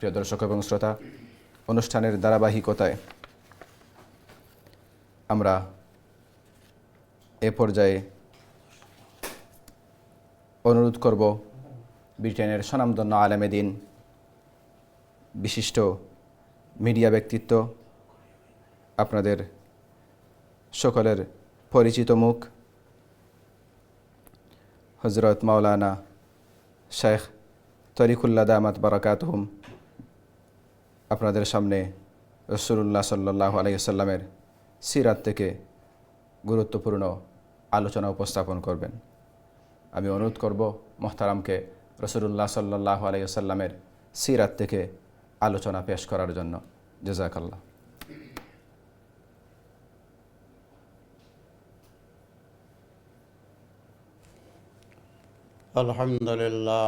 প্রিয় দর্শক এবং শ্রোতা, অনুষ্ঠানের ধারাবাহিকতায় আমরা এ পর্যায়ে অনুরোধ করব ব্রিটেনের স্বনামধন্য আলেমে দিন বিশিষ্ট মিডিয়া ব্যক্তিত্ব, আপনাদের সকলের পরিচিত মুখ হজরত মাওলানা শেখ তরিকুল্লাদ তরিকুল্লা দামাত বারাকাতহুম। আপনাদের সামনে রসুল্লাহ সাল্লাহ আলাইসাল্লামের সিরাত থেকে গুরুত্বপূর্ণ আলোচনা উপস্থাপন করবেন আমি অনুরোধ করব মোহতারামকে রসুল্লাহ সাল্লাহ আলাইসাল্লামের সিরাত থেকে আলোচনা পেশ করার জন্য জেজাকাল্লাহ الحمد لله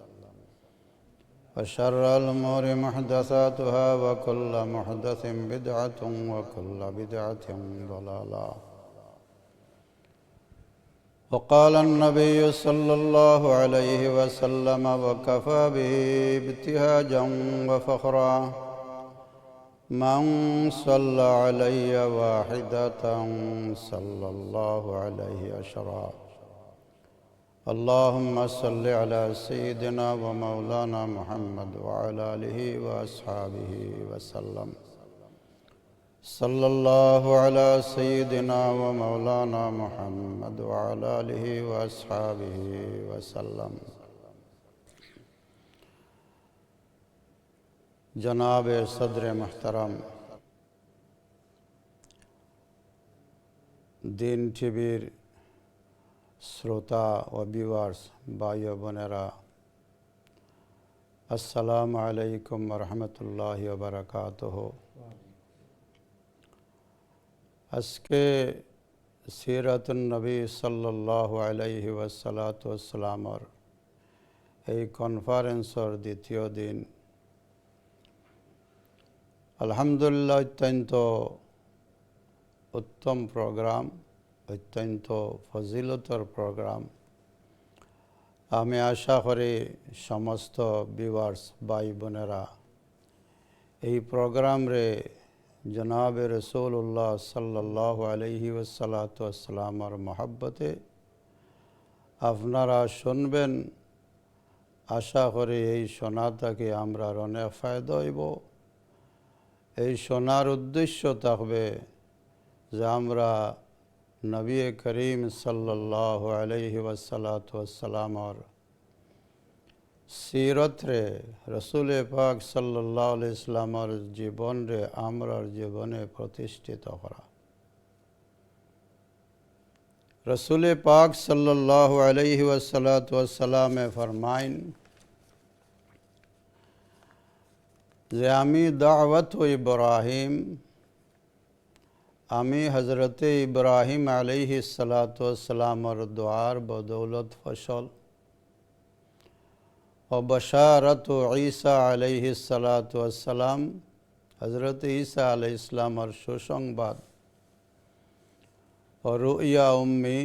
وشر الأمور محدثاتها وكل محدث بدعة وكل بدعة ضلالة. وقال النبي صلى الله عليه وسلم وكفى به ابتهاجا وفخرا من صلى علي واحدة صلى الله عليه أشرا اللهم صل على سيدنا ومولانا محمد وعلى آله وأصحابه وسلم. صلى الله على سيدنا ومولانا محمد وعلى آله وأصحابه وسلم. جناب صدر محترم، دین ٹھبیر শ্রোতা ও ভিউয়ার্স ভাই বোনেরা, আসসালামু আলাইকুম রহমতুল্লাহ বারকাত আজকে সিরাতুন্নবী সাল্লাহ আলাইহি ওয়াসালাতামর এই কনফারেন্সর দ্বিতীয় দিন। আলহামদুলিল্লাহ, অত্যন্ত উত্তম প্রোগ্রাম অত্যন্ত ফজিলতর প্রোগ্রাম আমি আশা করি সমস্ত ভিউয়ার্স ভাই বোনেরা, এই প্রোগ্রামরে জনাবে রসুল্লাহ সাল্লাহ আলহি ওসালাতামর মহাব্বতে আপনারা শুনবেন। আশা করি এই শোনাটাকে আমরা অনেক ফায়দা হইব। এই শোনার উদ্দেশ্য থাকবে যে আমরা নবী করিম সাল্লাহ আলহি ওসালাতামর সিরতরে রসুল পাক সাল্লাহ ইসলামর জীবনরে আমরার জীবনে প্রতিষ্ঠিত করা রসুল পাক সাল্লাহ আলহি ওসালাতামে ফরমাইন যে আমি দাওয়াত ইব্রাহিম আমি হজরত ইব্রাহিম আলহি সালাতামর দোয়ার বদৌলত ফসল। ও বশারত ঈসা আলহি সালাতাম হজরত ঈসা আলহ ইসলামর সুসংবাদ। ও রুইয়া উম্মি,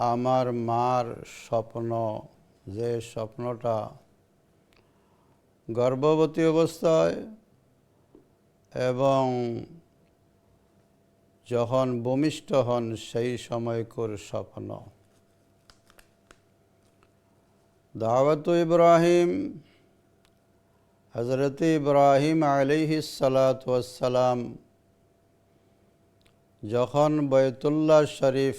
আমার মার স্বপ্ন, যে স্বপ্নটা গর্ভবতী অবস্থায় এবং যখন ভূমিষ্ঠ হন, সেই সময়কুর স্বপ্ন। দাওয়াত ইব্রাহিম হজরত ইব্রাহিম আলিহি সালাতাম যখন বৈতুল্লাহ শরীফ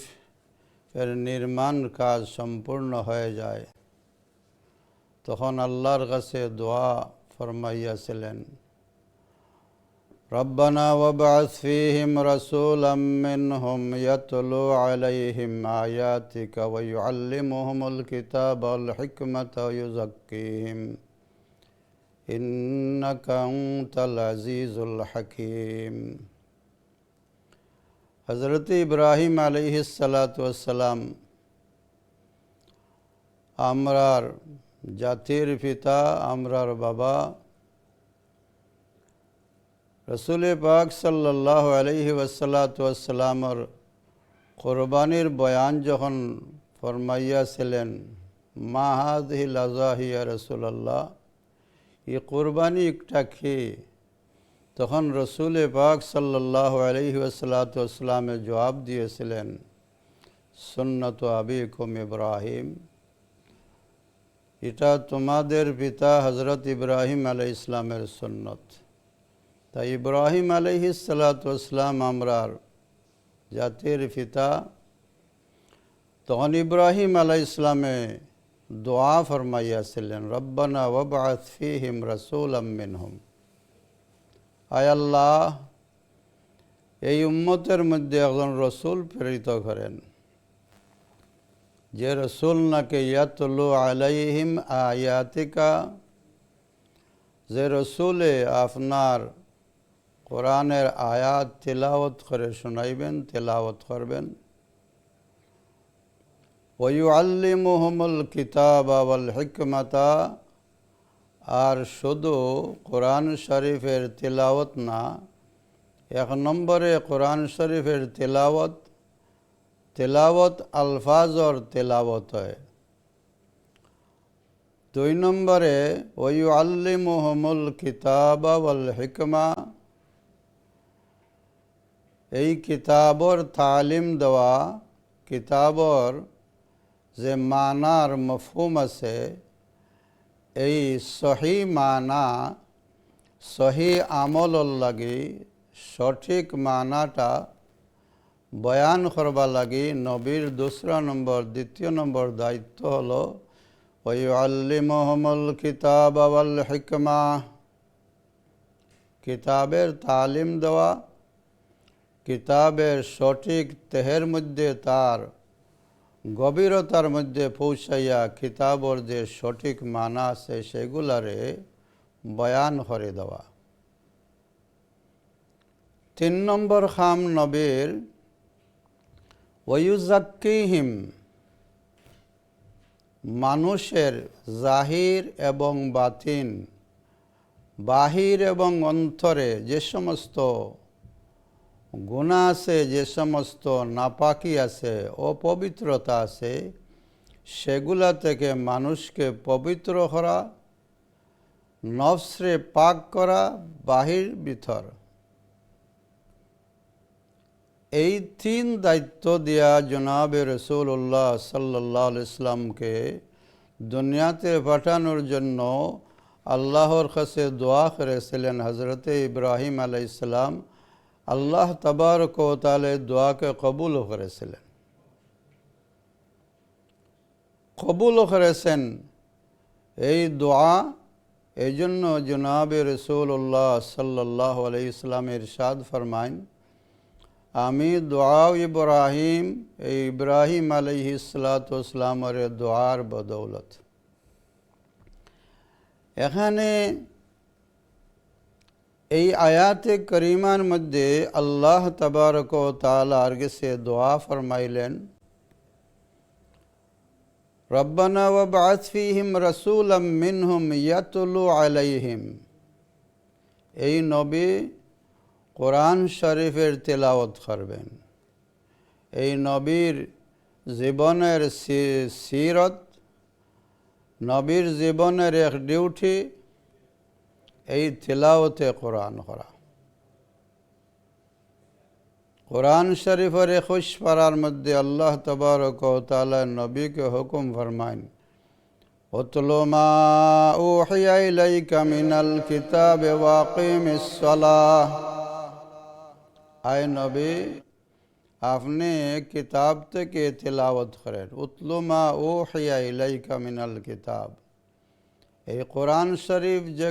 এর নির্মাণ কাজ সম্পূর্ণ হয়ে যায়, তখন আল্লাহর কাছে দোয়া ফরমাইয়াছিলেন। ربنا وابعث فيهم رسولا منهم يتلو عليهم آياتك ويعلمهم الكتاب والحكمة ويزكيهم إنك أنت العزيز الحكيم হজরত ইব্রাহিম আলহিসাল্লাম আমরার জাতির পিতা আমরার বাবা রসুল পাক সাল্লাহ আলহি ওসালাতামর কোরবানির বয়ান যখন ফরমাইয়াছিলেন মাহাদিল আজাহিয়া রসুল্লাহ এই কোরবানি একটা খেয়ে তখন রসুল পাক সাল্লাহ আলহি ওসালাতামে জবাব দিয়েছিলেন সুন্নত আবিকুম ইব্রাহিম এটা তোমাদের পিতা হজরত ইব্রাহিম আলাই ইসলামের সুন্নত তাই ইব্রাহিম আলহি সালাতাম আমরার জাতির পিতা। তখন ইব্রাহিম আলাই ইসলামে দোয়া ফরমাইয়াছিলেন, রব্বানা ওবাত ফিহিম রসুল আমিন হুম আয়াল্লাহ এই উম্মতের মধ্যে একজন রসুল প্রেরিত করেন। যে রসুল নাকে ইয়াতলু আলাইহিম আয়াতিকা, যে রসুলে আপনার কোরআনের আয়াত তেলাওয়াত করে শোনাইবেন, তেলাওয়াত করবেন। ওয়ু আল্লিমুহমুল কিতাব আওয়াল হিকমাতা, আর শুধু কোরআন শরীফের তেলাওয়াত না, এক নম্বরে কোরআন শরীফের তেলাওয়াত তেলাওয়াত আলফাজর তেলাওয়াত হয়। দুই নম্বরে ওয়ু আল্লিমুহমুল কিতাব আওয়াল হিকমা এই কিতাবর তালিম দেওয়া কিতাবর যে মানার মফহুম আছে, এই সহি মানা সহি আমলর লাগি সঠিক মানাটা বয়ান করবা লাগি নবীর দোসরা নম্বর দ্বিতীয় নম্বর দায়িত্ব হলো ওই আল্লি আল্লিমহমল কিতাব আওয়াল হিকমা কিতাবের তালিম দেওয়া কিতাবের সঠিক তেহের মধ্যে তার, গভীরতার মধ্যে পৌঁছাইয়া কিতাবর যে সঠিক মানা আছে সেগুলারে বয়ান করে দেওয়া। তিন নম্বর খাম নবীর ওয়ুজাক্কিহিম মানুষের জাহির এবং বাতিন, বাহির এবং অন্তরে যে সমস্ত গুণা আছে, যে সমস্ত নাপাকি আছে, অপবিত্রতা আছে, সেগুলা থেকে মানুষকে পবিত্র করা নফসরে পাক করা, বাহির ভিতর এই তিন দায়িত্ব দেয়া জনাবে রসুল্লাহ সাল্লাহ ইসলামকে দুনিয়াতে পাঠানোর জন্য আল্লাহর কাছে দোয়া করেছিলেন হজরতে ইব্রাহিম আলাইসালাম আল্লাহ তবারক তালে দোয়াকে কবুল করেছিলেন। কবুল করেছেন। এই দোয়া এই জন্য জনাবে রসুল্লাহ সাল্লাহ আলাই ইসলামের সাদ ফরমাইন, আমি দোয়া ইব্রাহিম, এই ইব্রাহিম আলহি সালাতামের দোয়ার বদৌলত। এখানে এই আয়াতে করিমার মধ্যে আল্লাহ তবারক তালার গেছে দোয়া ফরমাইলেন, রব্বানা ওবাস রসুলাম মিনহুম ইয়াতুলু আলাইহিম। এই নবী কোরআন শরীফের তেলাওয়াত করবেন। এই নবীর জীবনের সিরত, নবীর জীবনের এক ডিউটি এই তেলাওতে কোরআন করা কোরআন শরীফের একুশ পাড়ার মধ্যে আল্লাহ তবারক তালা নবীকে হুকুম ফরমাইন অতল মা উহিয়া ইলাইকা মিনাল কিতাব ওয়াকিমিস সালাহ আয় নবী আপনি কিতাব থেকে তেলাওয়াত করেন উতলুমা ও হিয়া ইলাইকা মিনাল কিতাব এই কোরআন শরীফ যে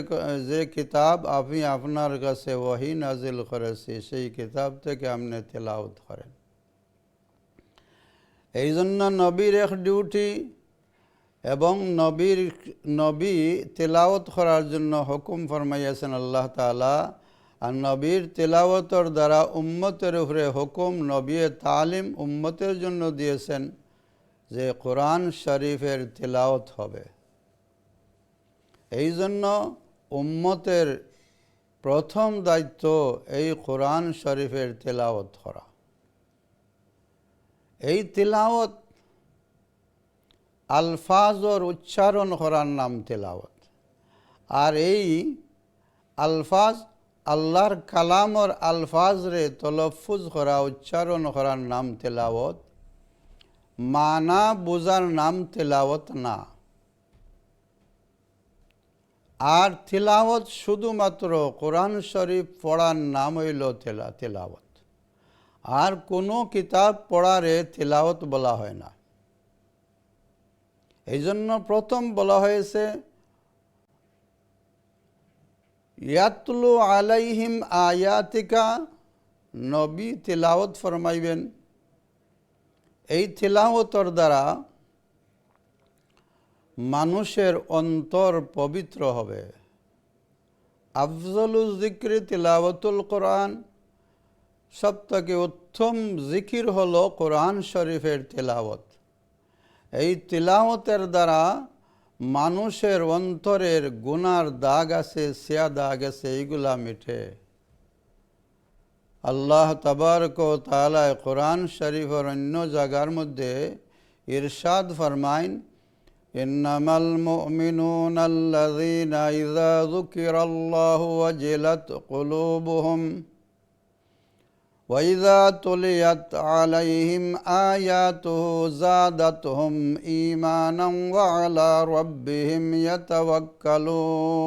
যে কিতাব আপনি আপনার কাছে ওহি নাজিল করেছি, সেই কিতাব থেকে আপনি তেলাওয়াত করেন। এই জন্য নবীর এক ডিউটি এবং নবীর, নবী তেলাওয়াত করার জন্য হুকুম ফরমাইয়াছেন আল্লাহ তাআলা, আর নবীর তেলাওয়াতর দ্বারা উম্মতের উপরে হুকুম নবী তালিম উম্মতের জন্য দিয়েছেন যে কোরআন শরীফের তেলাওয়াত হবে। এই জন্য উম্মতের প্রথম দায়িত্ব এই কোরআন শরীফের তেলাওয়াত করা। এই তেলাওয়াত আলফাজর উচ্চারণ করার নাম তেলাওয়াত। আর এই আলফাজ আল্লাহর কালামর আলফাজরে তলফুজ করা, উচ্চারণ করার নাম তেলাওয়াত। মানা বোঝার নাম তেলাওয়াত না। আর তিলাওয়াত শুধুমাত্র কোরআন শরীফ পড়ার নাম হইল তেলা, তেলাওয়াত। আর কোনো কিতাব পড়ারে তিলাওয়াত বলা হয় না। এই জন্য প্রথম বলা হয়েছে, ইয়াতলু আলাইহিম আয়াতিকা, নবী তিলাওয়াত ফরমাইবেন। এই তিলাওয়াতর দ্বারা মানুষের অন্তর পবিত্র হবে। আফজলুল জিক্রি তিলাওয়াতুল কোরআন সব থেকে উত্তম জিকির হল কোরআন শরীফের তিলাওয়াত। এই তিলাওয়াতের দ্বারা মানুষের অন্তরের গুনার দাগ আছে, সিয়া দাগ আছে, এইগুলা মিঠে আল্লাহ তাবারক তালায় কোরআন শরীফের অন্য জায়গার মধ্যে ইরশাদ ফরমাইন إنما المؤمنون الذين إذا ذكر الله وجلت قلوبهم وإذا تليت عليهم آياته زادتهم إيمانا وعلى ربهم يتوكلون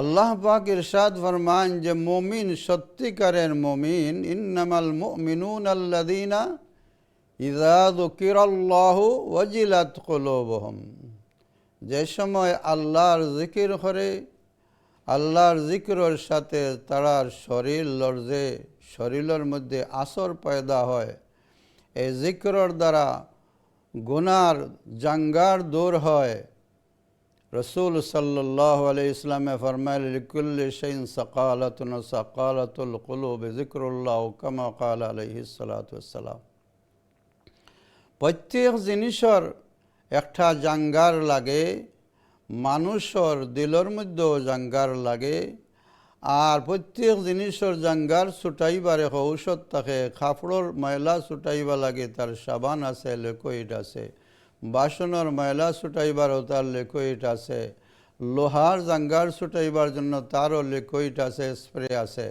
আল্লাহ পাক ইরশাদ ফরমান যে মুমিন সত্যিকারের মুমিন ইন্নামাল মুমিনুন আল্লাযীনা ইযা যুকিরাল্লাহু ওয়াজিলাত কুলুবুহুম যে সময় আল্লাহর জিকির করে আল্লাহর জিকিরের সাথে তারার শরীর লড়জে শরীরের মধ্যে আসর পয়দা হয় এই জিকিরের দ্বারা গুনার জাঙ্গার দূর হয় রসুল সাল্লাহ আলি ইসলামে ফরমাইল লিকুল্লি শাইন সকালাতুন সকালাতুল কুলুব জিক্রুল্লাহ কামা কাল আলহি সালাতাম প্রত্যেক জিনিসের একটা জাঙ্গার লাগে, মানুষের দিলের মধ্যেও জাঙ্গার লাগে, আর প্রত্যেক জিনিসের জাঙ্গার ছুটাইবারে ঔষধ থাকে, কাপড়ের ময়লা ছুটাইবা লাগে, তার সাবান আছে, লেকুইড আছে, বাসনের ময়লা ছুটাইবারও তার লিকুইড আছে, লোহার জাঙ্গার ছুটাইবার জন্য তারও লিকুইড আছে, স্প্রে আছে।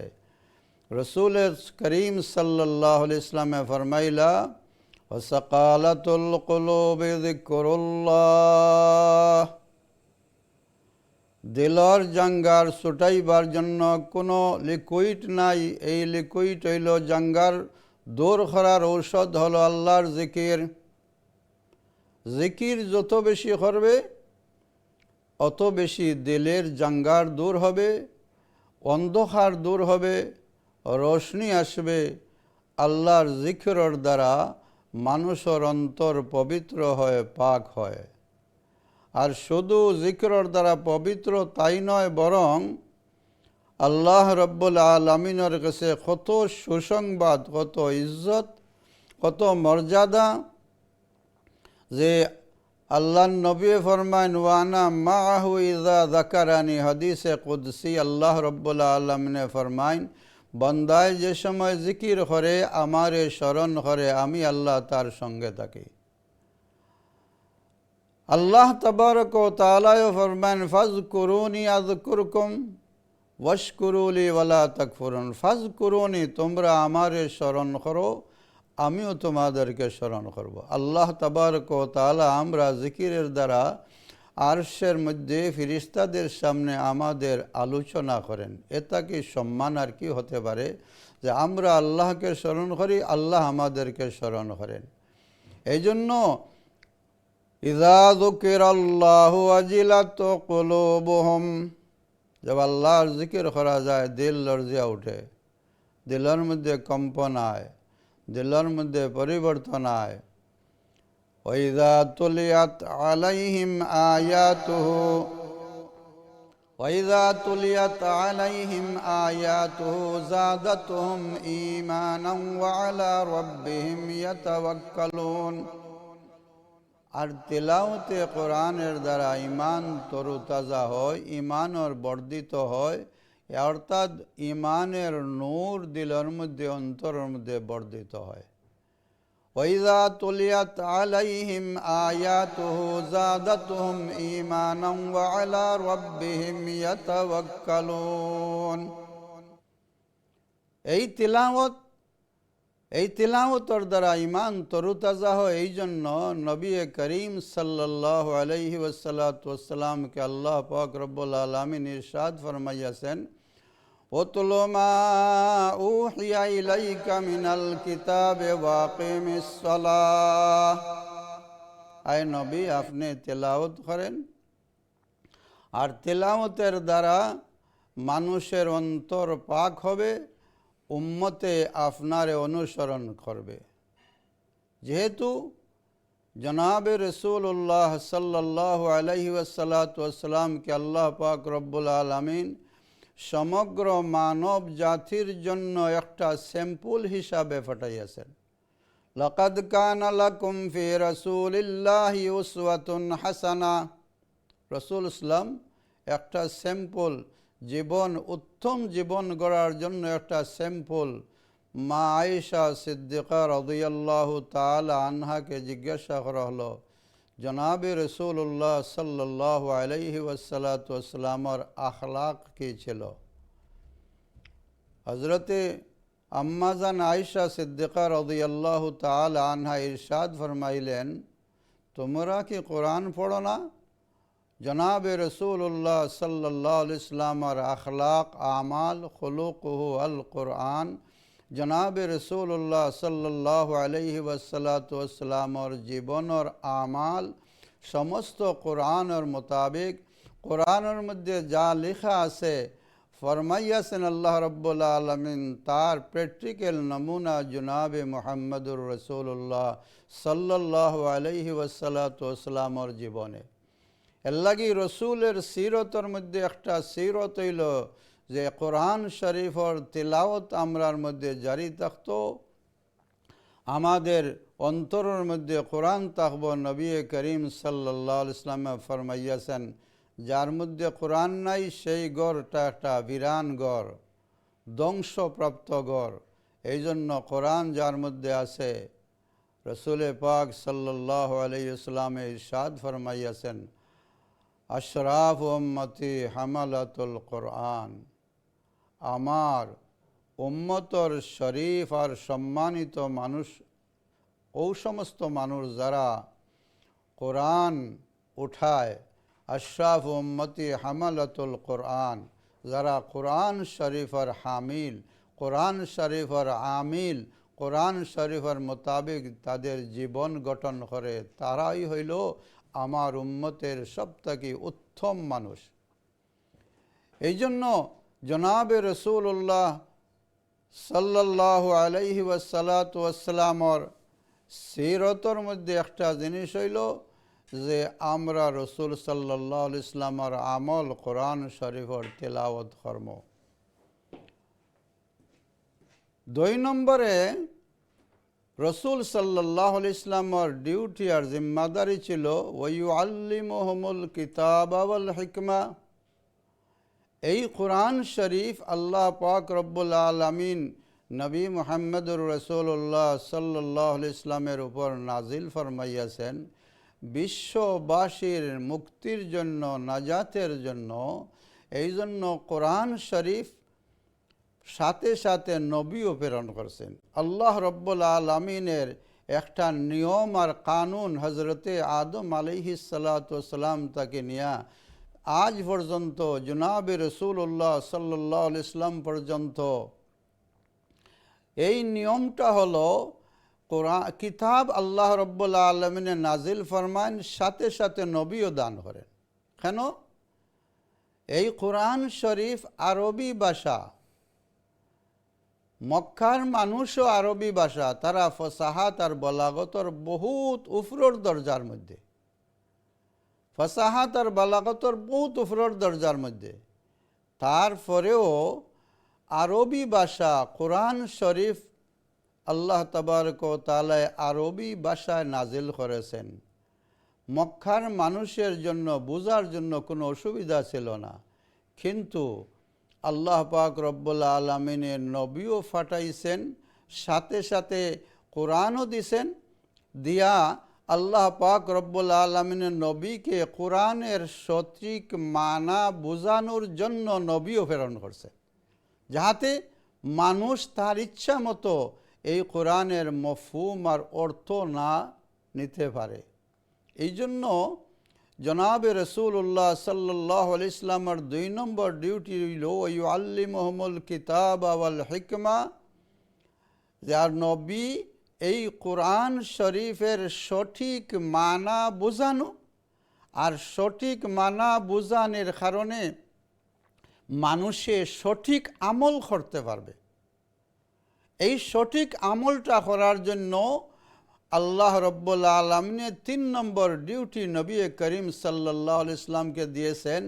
রসুল করিম সাল্লাহ ইসলামে ফরমাইলা ওসকালাতুল কুলুব যিকরুল্লাহ দিলর জাঙ্গার ছুটাইবার জন্য কোনো লিকুইড নাই। এই লিকুইড হইল জাঙ্গার দূর করার ঔষধ হলো আল্লাহর জিকির। জিকির যত বেশি করবে, অত বেশি দিলের জাঙ্গার দূর হবে, অন্ধকার দূর হবে, রোশনি আসবে আল্লাহর জিকিরর দ্বারা। মানুষের অন্তর পবিত্র হয় পাক হয়। আর শুধু জিকিরর দ্বারা পবিত্র তাই নয়, বরং আল্লাহ রব্বুল আলমিনের কাছে কত সুসংবাদ, কত ইজ্জত, কত মর্যাদা যে আল্লাহ নবী ফরমাইন ওয়ানা মাহু ইজা জাকারানি হদিসে কুদসি আল্লাহ রব্বুল্লা আলমিনে ফরমাইন বন্দায় যে সময় জিকির করে, আমারে স্মরণ হরে আমি আল্লাহ তার সঙ্গে থাকি। আল্লাহ তবরক তালায় ফরমান ফাজ করুনি আজ কুরকুম ওয়াশকুরুলি ওয়ালা তকফুরুন। ফাজ করুনি তোমরা আমারে স্মরণ করো, আমিও তোমাদেরকে স্মরণ করব। আল্লাহ তবরক তালা আমরা জিকিরের দ্বারা আরশের মধ্যে ফিরিস্তাদের সামনে আমাদের আলোচনা করেন। এটা কি সম্মান আর কি হতে পারে? যে আমরা আল্লাহকে স্মরণ করি, আল্লাহ আমাদেরকে স্মরণ করেন। এই জন্য ইদা যুকির আল্লাহু আজিলাত কুলুবুহুম, জব আল্লাহর জিকির করা যায়, দিল লর্জিয়া উঠে। দিলের মধ্যে কম্পন আয়, দিলের মধ্যে পরিবর্তন আয়। ওইদা তুলিয়াত আলাইহিম আয়াতুহু وإذا تليت عليهم آياته زادتهم إيمانا وعلى ربهم يتوكلون আর তেলাওতে কোরআনের দ্বারা ইমান তরুতাজা হয় ইমানের বর্ধিত হয় অর্থাৎ ইমানের নূর দিলের মধ্যে অন্তরের মধ্যে বর্ধিত হয় وإذا تليت عليهم آياته زادتهم إيمانا وعلى ربهم يتوكلون এই তিলাওয়াত এই তিলাওয়াতর দ্বারা ইমান তরুতাজা হয় এই জন্য নবী করিম সাল্লাহ আলহি ওসালাতামকে আল্লাহ পাক রব্বুল আলমিন ইরশাদ ফরমাইয়াছেন واتل ما أوحي إليك من الكتاب واقم الصلاة আয় নবী আপনি তেলাওত করেন আর তেলাওতের দ্বারা মানুষের অন্তর পাক হবে উম্মতে আপনারে অনুসরণ করবে যেহেতু জনাবে রসুল্লাহ সাল্লাহ আলহি ওসালাতামকে আল্লাহ পাক রব্বুল আলমিন সমগ্র মানব জাতির জন্য একটা স্যাম্পুল হিসাবে ফাটাইয়াছেন। লকদ কান লাকুম ফি রাসূলিল্লাহি উসওয়াতুন হাসানা। রসুল ইসলাম একটা স্যাম্পল, জীবন, উত্তম জীবন গড়ার জন্য একটা স্যাম্পল মা আয়েশা সিদ্দিকা রদিয়াল্লাহ তাল আনহাকে জিজ্ঞাসা করা হলো জনাবে রসুল্লাহ সাল্লাহ আলহি ওসালাতামর আখলাক কী ছিল হজরতে আম্মাজান আয়সা সিদ্দিকা রদিয়াল্লাহ তাল আনহা ইরশাদ ফরমাইলেন তোমরা কি কোরআন পড়ো না জনাবে রসুল্লাহ সাল্লাহ ইসলামর আখলাক আমাল খলুকহু আল কোরআন জনাবে রসুল্লাহ সাল্লাহ আলহি ওসালাতামর জীবনের আমাল সমস্ত কোরআনের মোতাবেক, কোরআনের মধ্যে যা লেখা আছে, ফরমাইয়াছেন আল্লাহ রব্বুল আলমিন, তার প্র্যাকটিক্যাল নমুনা জনাবে মোহাম্মদুর রসুল্লাহ সাল্লাহ আলহি ওসালাতামর জীবনে। এল্লাগি রসুলের সিরতর মধ্যে একটা সিরত হইল যে কোরআন শরীফর তিলাওত আমরার মধ্যে জারি থাকত, আমাদের অন্তরের মধ্যে কোরআন তাকব নবী করিম সাল্লাহ ইসলামে ফরমাইয়াছেন, যার মধ্যে কোরআন নাই, সেই গড়টা একটা বিরান গড়, ধ্বংসপ্রাপ্ত গড়। এই জন্য কোরআন যার মধ্যে আছে, রসুল পাক সাল্লাহ আলাইসলামে ইরশাদ ফরমাইয়াছেন, আশরাফ উম্মতি হামালাতুল কোরআন। আমার উম্মতর শরীফ আর সম্মানিত মানুষ, ও সমস্ত মানুষ যারা কোরআন উঠায়, আশরাফ উম্মতি হামালাতুল কোরআন, যারা কোরআন শরীফর হামিল, কোরআন শরীফর আমিল, কোরআন শরীফের মোতাবেক তাদের জীবন গঠন করে, তারাই হইল আমার উম্মতের সবথেকে উত্তম মানুষ। এই জন্য জনাবে রসুল্লাহ সাল্লাহ আলাইহি ওয়াসালাত সিরতর মধ্যে একটা জিনিস হইল যে আমরা রসুল সাল্লাহ ইসলামর আমল কোরআন শরীফর তেলাওয়াত কর্ম দুই নম্বরে রসুল সাল্লাহ ইসলামর ডিউটি আর জিম্মাদারি ছিল, ওয়ু আল্লি আল্লিমহমুল কিতাব আল হিকমা এই কোরআন শরীফ আল্লাহ পাক রব্বুল আলমিন নবী মোহাম্মদুর রসুল্লাহ সাল্লাহ ইসলামের উপর নাজিল ফরমাইয়াছেন, বিশ্ববাসীর মুক্তির জন্য, নাজাতের জন্য। এই জন্য কোরআন শরীফ সাথে সাথে নবীও প্রেরণ করছেন। আল্লাহ রব্বুল আলমিনের একটা নিয়ম আর কানুন হজরতে আদম আলিহি সাল্লাম তাকে নিয়া আজ পর্যন্ত জুনাবে রসুল্লাহ সাল্লাহ ইসলাম পর্যন্ত এই নিয়মটা হলো কোরআন, কিতাব আল্লাহ রব্বুল্লা আলমিনে নাজিল ফরমান সাথে সাথে নবীও দান করেন। কেন? এই কোরআন শরীফ আরবি ভাষা, মক্কার মানুষও আরবি ভাষা, তারা ফসাহাত আর বলাগতর বহুত উফরোর দরজার মধ্যে। ফসাহাত আর বলাগতর বহুত উফরোর দরজার মধ্যে। তারপরেও আরবি ভাষা, কোরআন শরীফ আল্লাহ তবারক তালায় আরবি ভাষায় নাজিল করেছেন। মক্কার মানুষের জন্য, বোঝার জন্য কোনো অসুবিধা ছিল না। কিন্তু আল্লাহ পাক রব্বুল্লা আলমিনের নবীও ফাটাইছেন, সাথে সাথে কোরআনও দিছেন, দিয়া আল্লাহ পাক রব্বুল আলমিনের নবীকে কোরআনের সঠিক মানা বোঝানোর জন্য নবীও প্রেরণ করছে। যাহাতে মানুষ তার ইচ্ছা মতো এই কোরআনের মফুম আর অর্থ না নিতে পারে। এই জন্য জনাবে রসুল্লাহ সাল্লাহ ইসলামের দুই নম্বর ডিউটি হইল ওই আল্লি মোহাম্মল কিতাব আওয়াল হিকমা, যার নবী এই কোরআন শরীফের সঠিক মানা বোঝানো আর সঠিক মানা বোঝানোর কারণে মানুষে সঠিক আমল করতে পারবে। এই সঠিক আমলটা করার জন্য আল্লাহ রব্বুল আলমিনে তিন নম্বর ডিউটি নবী করিম সাল্লাহ ইসলামকে দিয়েছেন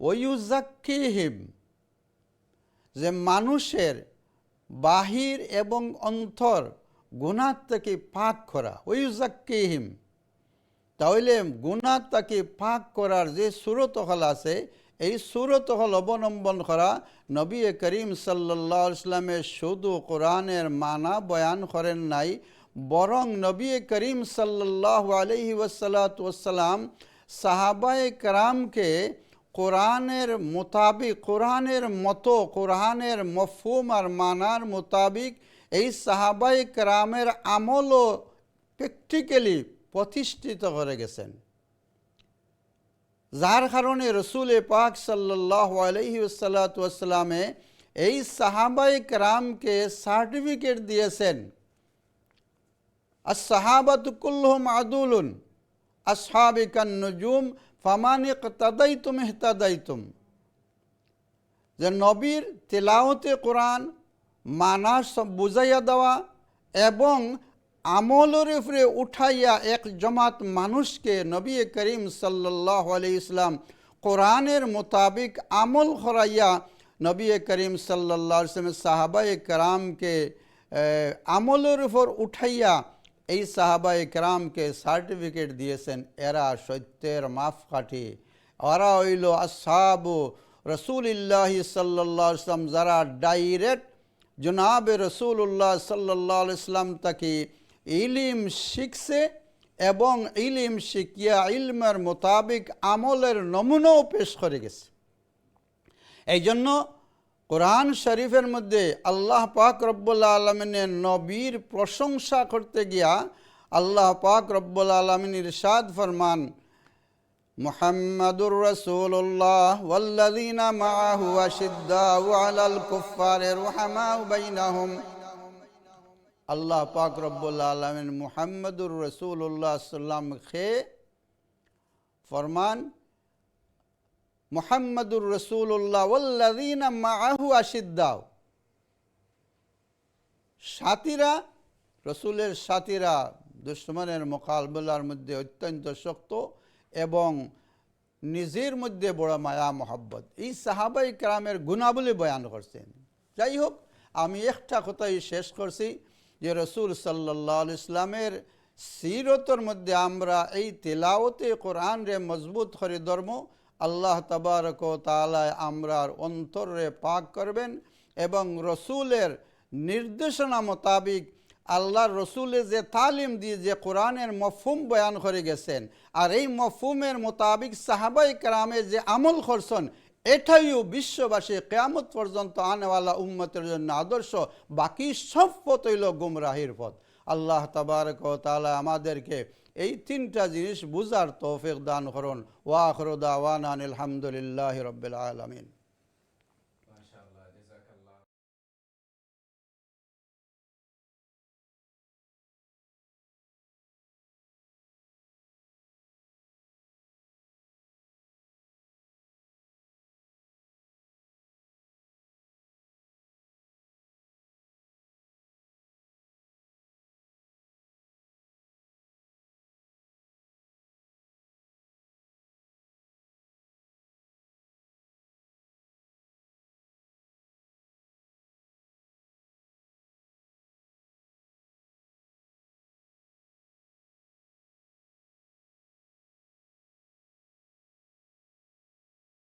ওয়ুজাক্কিহিম যে মানুষের বাহির এবং অন্তর গুণার থেকে পাক করা ওয়ুজাক্কিহিম তাহলে গুণার তাকে পাক করার যে সুরত হল আছে, এই সুরত হল অবলম্বন করা নবী করিম সাল্লাহ ইসলামের শুধু কোরআনের মানা বয়ান করেন নাই, বরং নবী করিম সাল্লাহ আলহি ওসালাতাম সাহাবায় কারামকে কোরআনের মোতাবিক, কোরআনের মতো, কোরআনের মফুম আর মানার মোতাবিক এই সাহাবাই কারামের আমলও প্র্যাকটিক্যালি প্রতিষ্ঠিত করে গেছেন। যার কারণে রসুল পাক সাল্লাহ আলহি এই সাহাবাই কারামকে সার্টিফিকেট দিয়েছেন। আসহাবাত কুল্লুম আদুলুন আসহাবিকান নজুম ফামানিক তাদাইতুম হেতাদাইতুম যে নবীর তেলাওতে কোরআন মানা বুঝাইয়া দেওয়া এবং আমলের উপরে উঠাইয়া এক জমাত মানুষকে নবী করিম সাল্লাহ আলি ইসলাম কোরআনের মোতাবিক আমল করাইয়া নবী করিম সাল্লাহ ইসলামের সাহাবাই কারামকে আমলের উপর উঠাইয়া এই সাহাবাই কারামকে সার্টিফিকেট দিয়েছেন। এরা সত্যের মাপকাঠি। ওরা হইল আসাবু রসুলিল্লাহ সাল্লাহ ইসলাম যারা ডাইরেক্ট জনাবে রসুল্লাহ সাল্লাহ ইসলাম তাকে ইলিম শিখছে এবং ইলিম শিখিয়া ইলমের মোতাবিক আমলের নমুনাও পেশ করে গেছে। এই জন্য কোরআন শরীফের মধ্যে আল্লাহ পাক রব্বুল্লা আলমিনের নবীর প্রশংসা করতে গিয়া আল্লাহ পাক রব্বুল আলমিন ইরশাদ ফরমান মুহাম্মাদুর রাসূলুল্লাহ ওয়াল্লাযীনা মাআহু আশিদ্দাউ আলাল কুফফারি রুহামাউ বাইনাহুম। আল্লাহ পাক রব্বুল আলমিন মুহাম্মদুর রসুল্লাহ সাল্লাম খে ফরমান, মুহাম্মদুর রসুল্লাহ ওল্লাদিনা মাহু আশিদ্দাও সাথীরা, রসুলের সাথীরা দুশ্মনের মোকালবেলার মধ্যে অত্যন্ত শক্ত এবং নিজের মধ্যে বড় মায়া, মোহাব্বত। এই সাহাবাই ক্রামের গুণাবলী বয়ান করছেন। যাই হোক, আমি একটা কথাই শেষ করছি যে রসুল সাল্লাহ ইসলামের সিরতর মধ্যে আমরা এই তেলাওতে কোরআন রে মজবুত করে ধর্ম, আল্লাহ তবারক তালায় আমরার অন্তরে পাক করবেন এবং রসুলের নির্দেশনা মোতাবিক আল্লাহর রসুলে যে তালিম দিয়ে যে কোরআনের মফুম বয়ান করে গেছেন, আর এই মফুমের মোতাবিক সাহাবাই কারামে যে আমল করছেন, এটাইও বিশ্ববাসী কেয়ামত পর্যন্ত আনেওয়ালা উম্মতের জন্য আদর্শ, বাকি সব পথ হইল গুমরাহির পথ। আল্লাহ তাবারক তালা আমাদেরকে এই তিনটা জিনিস বুঝার তৌফিক দান করুন। ওয়ান আলহামদুলিল্লাহ রবিল আলমিন।